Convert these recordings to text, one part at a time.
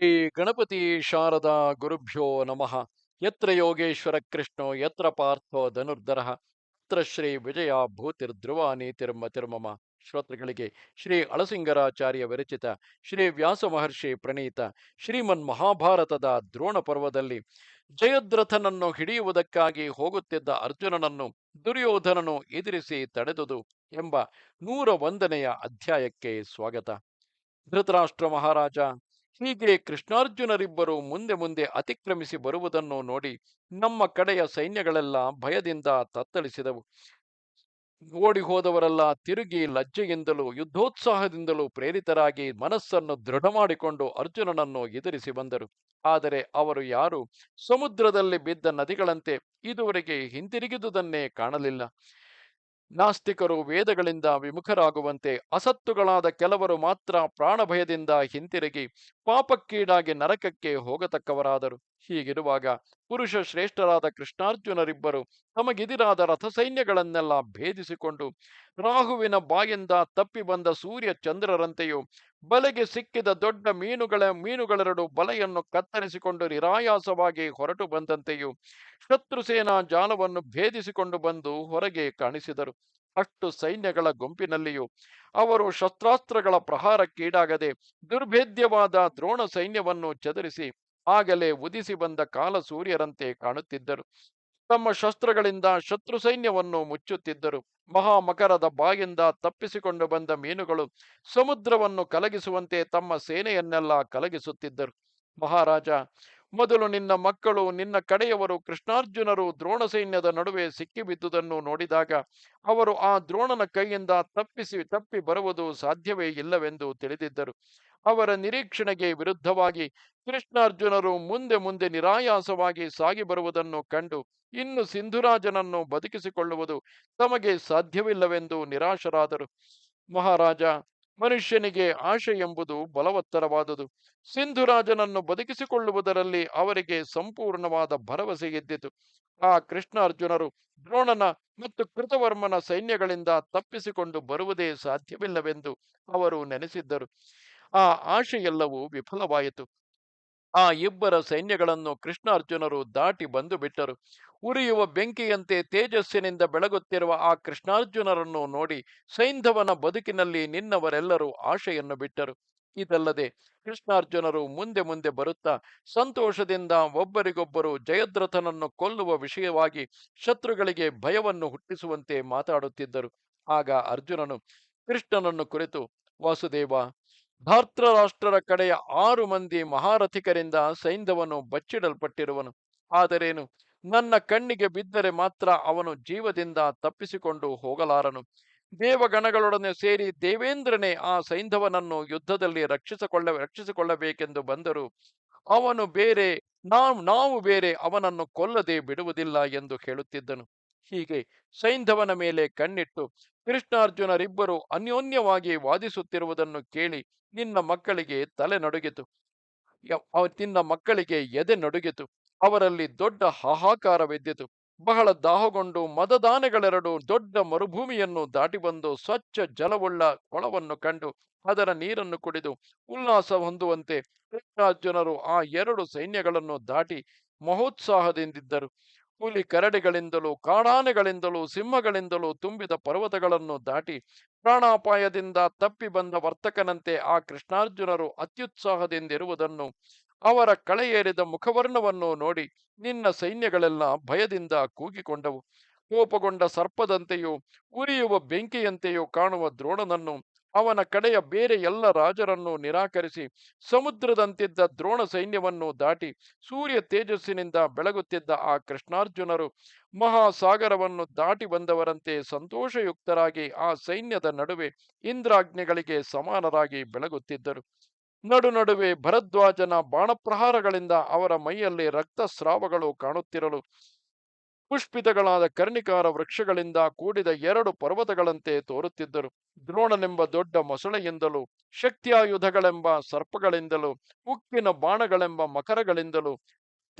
ಶ್ರೀ ಗಣಪತಿ ಶಾರದಾ ಗುರುಭ್ಯೋ ನಮಃ. ಯತ್ರ ಯೋಗೇಶ್ವರ ಕೃಷ್ಣೋ, ಯತ್ರ ಪಾರ್ಥೋ ಧನುರ್ಧರ, ಯತ್ರ ಶ್ರೀ ವಿಜಯ ಭೂತಿರ್ಧ್ರುವ ನೀತಿರ್ಮತಿರ್ಮಮ ಶ್ರೋತೃಗಳಿಗೆ ಶ್ರೀ ಅಳಸಿಂಗರಾಚಾರ್ಯ ವಿರಚಿತ, ಶ್ರೀ ವ್ಯಾಸ ಮಹರ್ಷಿ ಪ್ರಣೀತ, ಶ್ರೀಮನ್ ಮಹಾಭಾರತದ ದ್ರೋಣ ಪರ್ವದಲ್ಲಿ ಜಯದ್ರಥನನ್ನು ಹಿಡಿಯುವುದಕ್ಕಾಗಿ ಹೋಗುತ್ತಿದ್ದ ಅರ್ಜುನನನ್ನು, ದುರ್ಯೋಧನನು ಎದುರಿಸಿ ತಡೆದುದು ಎಂಬ ನೂರ ಒಂದನೆಯ ಅಧ್ಯಾಯಕ್ಕೆ ಸ್ವಾಗತ. ಧೃತರಾಷ್ಟ್ರ ಮಹಾರಾಜ ಹೀಗೆ ಕೃಷ್ಣಾರ್ಜುನರಿಬ್ಬರು ಮುಂದೆ ಮುಂದೆ ಅತಿಕ್ರಮಿಸಿ ಬರುವುದನ್ನು ನೋಡಿ ನಮ್ಮ ಕಡೆಯ ಸೈನ್ಯಗಳೆಲ್ಲ ಭಯದಿಂದ ತತ್ತಳಿಸಿದವು ಓಡಿ ಹೋದವರೆಲ್ಲ ತಿರುಗಿ ಲಜ್ಜೆಯಿಂದಲೂ ಯುದ್ಧೋತ್ಸಾಹದಿಂದಲೂ ಪ್ರೇರಿತರಾಗಿ ಮನಸ್ಸನ್ನು ದೃಢ ಮಾಡಿಕೊಂಡು ಅರ್ಜುನನನ್ನು ಎದುರಿಸಿ ಬಂದರು. ಆದರೆ ಅವರು ಯಾರು ಸಮುದ್ರದಲ್ಲಿ ಬಿದ್ದ ನದಿಗಳಂತೆ ಇದುವರೆಗೆ ಹಿಂತಿರುಗಿದುದನ್ನೇ ಕಾಣಲಿಲ್ಲ. ನಾಸ್ತಿಕರು ವೇದಗಳಿಂದ ವಿಮುಖರಾಗುವಂತೆ ಅಸತ್ತುಗಳಾದ ಕೆಲವರು ಮಾತ್ರ ಪ್ರಾಣಭಯದಿಂದ ಹಿಂತಿರುಗಿ ಪಾಪಕ್ಕೀಡಾಗಿ ನರಕಕ್ಕೆ ಹೋಗತಕ್ಕವರಾದರು. ಹೀಗಿರುವಾಗ ಪುರುಷ ಶ್ರೇಷ್ಠರಾದ ಕೃಷ್ಣಾರ್ಜುನರಿಬ್ಬರು ತಮಗಿದಿರಾದ ರಥಸೈನ್ಯಗಳನ್ನೆಲ್ಲ ಭೇದಿಸಿಕೊಂಡು ರಾಹುವಿನ ಬಾಯಿಂದ ತಪ್ಪಿ ಬಂದ ಸೂರ್ಯ ಚಂದ್ರರಂತೆಯೂ ಬಲೆಗೆ ಸಿಕ್ಕಿದ ದೊಡ್ಡ ಮೀನುಗಳ ಮೀನುಗಳೆರಡು ಬಲೆಯನ್ನು ಕತ್ತರಿಸಿಕೊಂಡು ನಿರಾಯಾಸವಾಗಿ ಹೊರಟು ಬಂದಂತೆಯೂ ಶತ್ರುಸೇನಾ ಜಾಲವನ್ನು ಭೇದಿಸಿಕೊಂಡು ಬಂದು ಹೊರಗೆ ಕಾಣಿಸಿದರು. ಅಷ್ಟು ಸೈನ್ಯಗಳ ಗುಂಪಿನಲ್ಲಿಯೂ ಅವರು ಶಸ್ತ್ರಾಸ್ತ್ರಗಳ ಪ್ರಹಾರಕ್ಕೀಡಾಗದೆ ದುರ್ಭೇದ್ಯವಾದ ದ್ರೋಣ ಸೈನ್ಯವನ್ನು ಚದರಿಸಿ ಆಗಲೇ ಉದಿಸಿ ಬಂದ ಕಾಲ ಸೂರ್ಯರಂತೆ ಕಾಣುತ್ತಿದ್ದರು. ತಮ್ಮ ಶಸ್ತ್ರಗಳಿಂದ ಶತ್ರು ಸೈನ್ಯವನ್ನು ಮುಚ್ಚುತ್ತಿದ್ದರು. ಮಹಾಮಕರದ ಬಾಯಿಂದ ತಪ್ಪಿಸಿಕೊಂಡು ಬಂದ ಮೀನುಗಳು ಸಮುದ್ರವನ್ನು ಕಲಗಿಸುವಂತೆ ತಮ್ಮ ಸೇನೆಯನ್ನೆಲ್ಲ ಕಲಗಿಸುತ್ತಿದ್ದರು. ಮಹಾರಾಜ ಮೊದಲು ನಿನ್ನ ಮಕ್ಕಳು, ನಿನ್ನ ಕಡೆಯವರು ಕೃಷ್ಣಾರ್ಜುನರು ದ್ರೋಣ ಸೈನ್ಯದ ನಡುವೆ ಸಿಕ್ಕಿಬಿದ್ದುದನ್ನು ನೋಡಿದಾಗ ಅವರು ಆ ದ್ರೋಣನ ಕೈಯಿಂದ ತಪ್ಪಿಸಿ, ತಪ್ಪಿ ಬರುವುದು ಸಾಧ್ಯವೇ ಇಲ್ಲವೆಂದು ತಿಳಿದಿದ್ದರು. ಅವರ ನಿರೀಕ್ಷಣೆಗೆ ವಿರುದ್ಧವಾಗಿ ಕೃಷ್ಣಾರ್ಜುನರು ಮುಂದೆ ಮುಂದೆ ನಿರಾಯಾಸವಾಗಿ ಸಾಗಿ ಬರುವುದನ್ನು ಕಂಡು ಇನ್ನು ಸಿಂಧುರಾಜನನ್ನು ಬದುಕಿಸಿಕೊಳ್ಳುವುದು ತಮಗೆ ಸಾಧ್ಯವಿಲ್ಲವೆಂದು ನಿರಾಶರಾದರು. ಮಹಾರಾಜ ಮನುಷ್ಯನಿಗೆ ಆಶೆ ಎಂಬುದು ಬಲವತ್ತರವಾದುದು. ಸಿಂಧುರಾಜನನ್ನು ಬದುಕಿಸಿಕೊಳ್ಳುವುದರಲ್ಲಿ ಅವರಿಗೆ ಸಂಪೂರ್ಣವಾದ ಭರವಸೆ ಇದ್ದಿತು ಆ ಕೃಷ್ಣಾರ್ಜುನರು ದ್ರೋಣನ ಮತ್ತು ಕೃತವರ್ಮನ ಸೈನ್ಯಗಳಿಂದ ತಪ್ಪಿಸಿಕೊಂಡು ಬರುವುದೇ ಸಾಧ್ಯವಿಲ್ಲವೆಂದು ಅವರು ನೆನೆಸಿದ್ದರು. ಆ ಆಶೆಯೆಲ್ಲವೂ ವಿಫಲವಾಯಿತು. ಆ ಇಬ್ಬರ ಸೈನ್ಯಗಳನ್ನು ಕೃಷ್ಣಾರ್ಜುನರು ದಾಟಿ ಬಂದು ಬಿಟ್ಟರು. ಉರಿಯುವ ಬೆಂಕಿಯಂತೆ ತೇಜಸ್ಸಿನಿಂದ ಬೆಳಗುತ್ತಿರುವ ಆ ಕೃಷ್ಣಾರ್ಜುನರನ್ನು ನೋಡಿ ಸೈಂಧವನ ಬದುಕಿನಲ್ಲಿ ನಿನ್ನವರೆಲ್ಲರೂ ಆಶೆಯನ್ನು ಬಿಟ್ಟರು. ಇದಲ್ಲದೆ ಕೃಷ್ಣಾರ್ಜುನರು ಮುಂದೆ ಮುಂದೆ ಬರುತ್ತಾ ಸಂತೋಷದಿಂದ ಒಬ್ಬರಿಗೊಬ್ಬರು ಜಯದ್ರಥನನ್ನು ಕೊಲ್ಲುವ ವಿಷಯವಾಗಿ ಶತ್ರುಗಳಿಗೆ ಭಯವನ್ನು ಹುಟ್ಟಿಸುವಂತೆ ಮಾತಾಡುತ್ತಿದ್ದರು. ಆಗ ಅರ್ಜುನನು ಕೃಷ್ಣನನ್ನು ಕುರಿತು, ವಾಸುದೇವ ಧಾರ್ತ್ರರಾಷ್ಟ್ರರ ಕಡೆಯ ಆರು ಮಂದಿ ಮಹಾರಥಿಕರಿಂದ ಸೈಂಧವನು ಬಚ್ಚಿಡಲ್ಪಟ್ಟಿರುವನು. ಆದರೇನು? ನನ್ನ ಕಣ್ಣಿಗೆ ಬಿದ್ದರೆ ಮಾತ್ರ ಅವನು ಜೀವದಿಂದ ತಪ್ಪಿಸಿಕೊಂಡು ಹೋಗಲಾರನು. ದೇವಗಣಗಳೊಡನೆ ಸೇರಿ ದೇವೇಂದ್ರನೇ ಆ ಸೈಂಧವನನ್ನು ಯುದ್ಧದಲ್ಲಿ ರಕ್ಷಿಸಿಕೊಳ್ಳ, ರಕ್ಷಿಸಿಕೊಳ್ಳಬೇಕೆಂದು ಬಂದರು ಅವನು ಬೇರೆ, ನಾವು ನಾವು ಬೇರೆ ಅವನನ್ನು ಕೊಲ್ಲದೆ ಬಿಡುವುದಿಲ್ಲ ಎಂದು ಹೇಳುತ್ತಿದ್ದನು. ಹೀಗೆ ಸೈಂಧವನ ಮೇಲೆ ಕಣ್ಣಿಟ್ಟು ಕೃಷ್ಣಾರ್ಜುನರಿಬ್ಬರು ಅನ್ಯೋನ್ಯವಾಗಿ ವಾದಿಸುತ್ತಿರುವುದನ್ನು ಕೇಳಿ ನಿನ್ನ ಮಕ್ಕಳಿಗೆ ತಲೆ ನಡುಗಿತು. ನಿನ್ನ ಮಕ್ಕಳಿಗೆ ಎದೆ ನಡುಗಿತು. ಅವರಲ್ಲಿ ದೊಡ್ಡ ಹಾಹಾಕಾರವೆದ್ದಿತು. ಬಹಳ ದಾಹಗೊಂಡು ಮದದಾನೆಗಳೆರಡು ದೊಡ್ಡ ಮರುಭೂಮಿಯನ್ನು ದಾಟಿ ಬಂದು ಸ್ವಚ್ಛ ಜಲವುಳ್ಳ ಕೊಳವನ್ನು ಕಂಡು ಅದರ ನೀರನ್ನು ಕುಡಿದು ಉಲ್ಲಾಸ ಹೊಂದುವಂತೆ ಕೃಷ್ಣಾರ್ಜುನರು ಆ ಎರಡು ಸೈನ್ಯಗಳನ್ನು ದಾಟಿ ಮಹೋತ್ಸಾಹದಿಂದಿದ್ದರು. ಹುಲಿ ಕರಡಿಗಳಿಂದಲೂ, ಕಾಡಾನೆಗಳಿಂದಲೂ, ಸಿಂಹಗಳಿಂದಲೂ ತುಂಬಿದ ಪರ್ವತಗಳನ್ನು ದಾಟಿ ಪ್ರಾಣಾಪಾಯದಿಂದ ತಪ್ಪಿ ಬಂದ ವರ್ತಕನಂತೆ ಆ ಕೃಷ್ಣಾರ್ಜುನರು ಅತ್ಯುತ್ಸಾಹದಿಂದಿರುವುದನ್ನು, ಅವರ ಕಳೆಯೇರಿದ ಮುಖವರ್ಣವನ್ನು ನೋಡಿ ನಿನ್ನ ಸೈನ್ಯಗಳೆಲ್ಲ ಭಯದಿಂದ ಕೂಗಿಕೊಂಡವು. ಕೋಪಗೊಂಡ ಸರ್ಪದಂತೆಯೂ, ಉರಿಯುವ ಬೆಂಕಿಯಂತೆಯೂ ಕಾಣುವ ದ್ರೋಣನನ್ನು ಅವನ ಕಡೆಯ ಬೇರೆ ಎಲ್ಲ ರಾಜರನ್ನು ನಿರಾಕರಿಸಿ, ಸಮುದ್ರದಂತಿದ್ದ ದ್ರೋಣ ಸೈನ್ಯವನ್ನು ದಾಟಿ, ಸೂರ್ಯ ತೇಜಸ್ಸಿನಿಂದ ಬೆಳಗುತ್ತಿದ್ದ ಆ ಕೃಷ್ಣಾರ್ಜುನರು ಮಹಾಸಾಗರವನ್ನು ದಾಟಿ ಬಂದವರಂತೆ ಸಂತೋಷಯುಕ್ತರಾಗಿ ಆ ಸೈನ್ಯದ ನಡುವೆ ಇಂದ್ರಾಗ್ನಿಗಳಿಗೆ ಸಮಾನರಾಗಿ ಬೆಳಗುತ್ತಿದ್ದರು. ನಡು ನಡುವೆ ಭರದ್ವಾಜನ ಬಾಣಪ್ರಹಾರಗಳಿಂದ ಅವರ ಮೈಯಲ್ಲಿ ರಕ್ತಸ್ರಾವಗಳು ಕಾಣುತ್ತಿರಲು ಪುಷ್ಪಿತಗಳಾದ ಕರ್ಣಿಕಾರ ವೃಕ್ಷಗಳಿಂದ ಕೂಡಿದ ಎರಡು ಪರ್ವತಗಳಂತೆ ತೋರುತ್ತಿದ್ದರು. ದ್ರೋಣನೆಂಬ ದೊಡ್ಡ ಮೊಸಳೆಯಿಂದಲೂ, ಶಕ್ತಿಯಾಯುಧಗಳೆಂಬ ಸರ್ಪಗಳಿಂದಲೂ, ಉಕ್ಕಿನ ಬಾಣಗಳೆಂಬ ಮಕರಗಳಿಂದಲೂ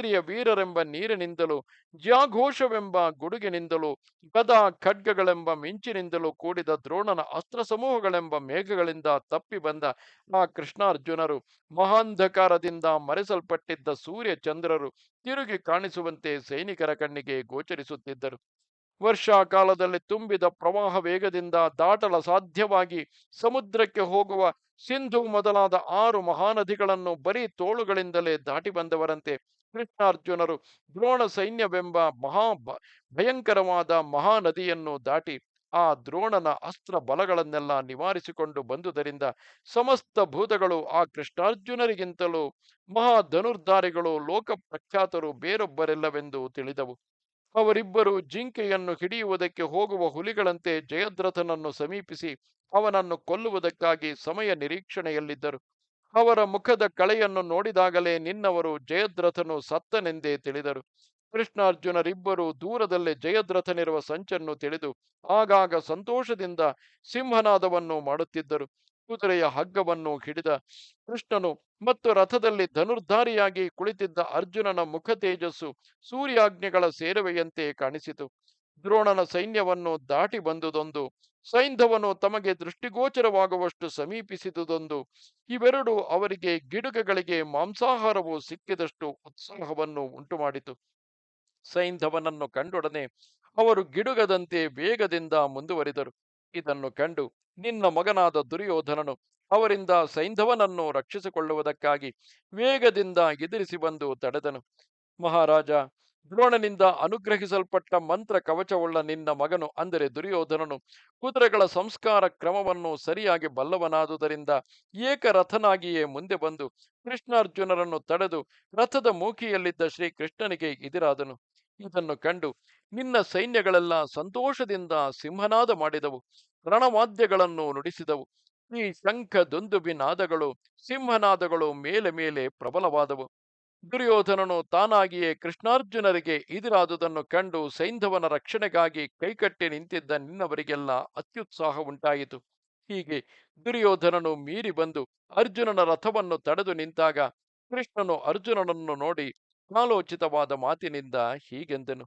ಕ್ಷತ್ರಿಯ ವೀರರೆಂಬ ನೀರಿನಿಂದಲೂ, ಜ್ಯಾಘೋಷವೆಂಬ ಗುಡುಗಿನಿಂದಲೂ, ಗದಾ ಖಡ್ಗಗಳೆಂಬ ಮಿಂಚಿನಿಂದಲೂ ಕೂಡಿದ ದ್ರೋಣನ ಅಸ್ತ್ರ ಸಮೂಹಗಳೆಂಬ ಮೇಘಗಳಿಂದ ತಪ್ಪಿ ಬಂದ ಆ ಕೃಷ್ಣಾರ್ಜುನರು, ಮಹಾಂಧಕಾರದಿಂದ ಮರೆಸಲ್ಪಟ್ಟಿದ್ದ ಸೂರ್ಯ ಚಂದ್ರರು ತಿರುಗಿ ಕಾಣಿಸುವಂತೆ ಸೈನಿಕರ ಕಣ್ಣಿಗೆ ಗೋಚರಿಸುತ್ತಿದ್ದರು. ವರ್ಷಾಕಾಲದಲ್ಲಿ ತುಂಬಿದ ಪ್ರವಾಹ ವೇಗದಿಂದ ದಾಟಲ ಸಾಧ್ಯವಾಗಿ ಸಮುದ್ರಕ್ಕೆ ಹೋಗುವ ಸಿಂಧು ಮೊದಲಾದ ಆರು ಮಹಾನದಿಗಳನ್ನು ಬರೀ ತೋಳುಗಳಿಂದಲೇ ದಾಟಿ ಬಂದವರಂತೆ ಕೃಷ್ಣಾರ್ಜುನರು ದ್ರೋಣ ಸೈನ್ಯವೆಂಬ ಮಹಾ ಭಯಂಕರವಾದ ಮಹಾನದಿಯನ್ನು ದಾಟಿ ಆ ದ್ರೋಣನ ಅಸ್ತ್ರ ಬಲಗಳನ್ನೆಲ್ಲ ನಿವಾರಿಸಿಕೊಂಡು ಬಂದುದರಿಂದ ಸಮಸ್ತ ಭೂತಗಳು ಆ ಕೃಷ್ಣಾರ್ಜುನರಿಗಿಂತಲೂ ಮಹಾ ಧನುರ್ಧಾರಿಗಳು ಲೋಕ ಪ್ರಖ್ಯಾತರು ಬೇರೊಬ್ಬರಿಲ್ಲವೆಂದು ತಿಳಿದವು. ಅವರಿಬ್ಬರು ಜಿಂಕೆಯನ್ನು ಹಿಡಿಯುವುದಕ್ಕೆ ಹೋಗುವ ಹುಲಿಗಳಂತೆ ಜಯದ್ರಥನನ್ನು ಸಮೀಪಿಸಿ ಅವನನ್ನು ಕೊಲ್ಲುವುದಕ್ಕಾಗಿ ಸಮಯ ನಿರೀಕ್ಷಣೆಯಲ್ಲಿದ್ದರು. ಅವರ ಮುಖದ ಕಳೆಯನ್ನು ನೋಡಿದಾಗಲೇ ನಿನ್ನವರು ಜಯದ್ರಥನು ಸತ್ತನೆಂದೇ ತಿಳಿದರು. ಕೃಷ್ಣಾರ್ಜುನರಿಬ್ಬರು ದೂರದಲ್ಲೇ ಜಯದ್ರಥನಿರುವ ಸಂಚನ್ನು ತಿಳಿದು ಆಗಾಗ ಸಂತೋಷದಿಂದ ಸಿಂಹನಾದವನ್ನು ಮಾಡುತ್ತಿದ್ದರು. ಕುದುರೆಯ ಹಗ್ಗವನ್ನು ಹಿಡಿದ ಕೃಷ್ಣನು ಮತ್ತು ರಥದಲ್ಲಿ ಧನುರ್ಧಾರಿಯಾಗಿ ಕುಳಿತಿದ್ದ ಅರ್ಜುನನ ಮುಖ ತೇಜಸ್ಸು ಸೂರ್ಯಾಜ್ಞೆಗಳ ಸೇರುವೆಯಂತೆ ಕಾಣಿಸಿತು. ದ್ರೋಣನ ಸೈನ್ಯವನ್ನು ದಾಟಿ ಬಂದುದೊಂದು, ಸೈಂಧವನು ತಮಗೆ ದೃಷ್ಟಿಗೋಚರವಾಗುವಷ್ಟು ಸಮೀಪಿಸಿದುದೊಂದು, ಇವೆರಡು ಅವರಿಗೆ ಗಿಡುಗಗಳಿಗೆ ಮಾಂಸಾಹಾರವು ಸಿಕ್ಕಿದಷ್ಟು ಉತ್ಸಾಹವನ್ನು ಉಂಟುಮಾಡಿತು. ಸೈಂಧವನನ್ನು ಕಂಡೊಡನೆ ಅವರು ಗಿಡುಗದಂತೆ ವೇಗದಿಂದ ಮುಂದುವರಿದರು. ಇದನ್ನು ಕಂಡು ನಿನ್ನ ಮಗನಾದ ದುರ್ಯೋಧನನು ಅವರಿಂದ ಸೈಂಧವನನ್ನು ರಕ್ಷಿಸಿಕೊಳ್ಳುವುದಕ್ಕಾಗಿ ವೇಗದಿಂದ ಎದುರಿಸಿ ಬಂದು ತಡೆದನು. ಮಹಾರಾಜ, ದ್ರೋಣನಿಂದ ಅನುಗ್ರಹಿಸಲ್ಪಟ್ಟ ಮಂತ್ರ ಕವಚವುಳ್ಳ ನಿನ್ನ ಮಗನು ಅಂದರೆ ದುರ್ಯೋಧನನು ಕುದುರೆಗಳ ಸಂಸ್ಕಾರ ಕ್ರಮವನ್ನು ಸರಿಯಾಗಿ ಬಲ್ಲವನಾದುದರಿಂದ ಏಕರಥನಾಗಿಯೇ ಮುಂದೆ ಬಂದು ಕೃಷ್ಣಾರ್ಜುನರನ್ನು ತಡೆದು ರಥದ ಮೂಕಿಯಲ್ಲಿದ್ದ ಶ್ರೀಕೃಷ್ಣನಿಗೆ ಎದುರಾದನು. ಇದನ್ನು ಕಂಡು ನಿನ್ನ ಸೈನ್ಯಗಳೆಲ್ಲ ಸಂತೋಷದಿಂದ ಸಿಂಹನಾದ ಮಾಡಿದವು, ರಣವಾದ್ಯಗಳನ್ನು ನುಡಿಸಿದವು. ಈ ಶಂಖ ದುಂದುಬಿ ನಾದಗಳು ಸಿಂಹನಾದಗಳು ಮೇಲೆ ಮೇಲೆ ಪ್ರಬಲವಾದವು. ದುರ್ಯೋಧನನು ತಾನಾಗಿಯೇ ಕೃಷ್ಣಾರ್ಜುನರಿಗೆ ಎದುರಾದುದನ್ನು ಕಂಡು ಸೈಂಧವನ ರಕ್ಷಣೆಗಾಗಿ ಕೈಕಟ್ಟಿ ನಿಂತಿದ್ದ ನಿನ್ನವರಿಗೆಲ್ಲ ಅತ್ಯುತ್ಸಾಹ ಉಂಟಾಯಿತು. ಹೀಗೆ ದುರ್ಯೋಧನನು ಮೀರಿ ಬಂದು ಅರ್ಜುನನ ರಥವನ್ನು ತಡೆದು ನಿಂತಾಗ ಕೃಷ್ಣನು ಅರ್ಜುನನನ್ನು ನೋಡಿ ಕಾಲೋಚಿತವಾದ ಮಾತಿನಿಂದ ಹೀಗೆಂದನು.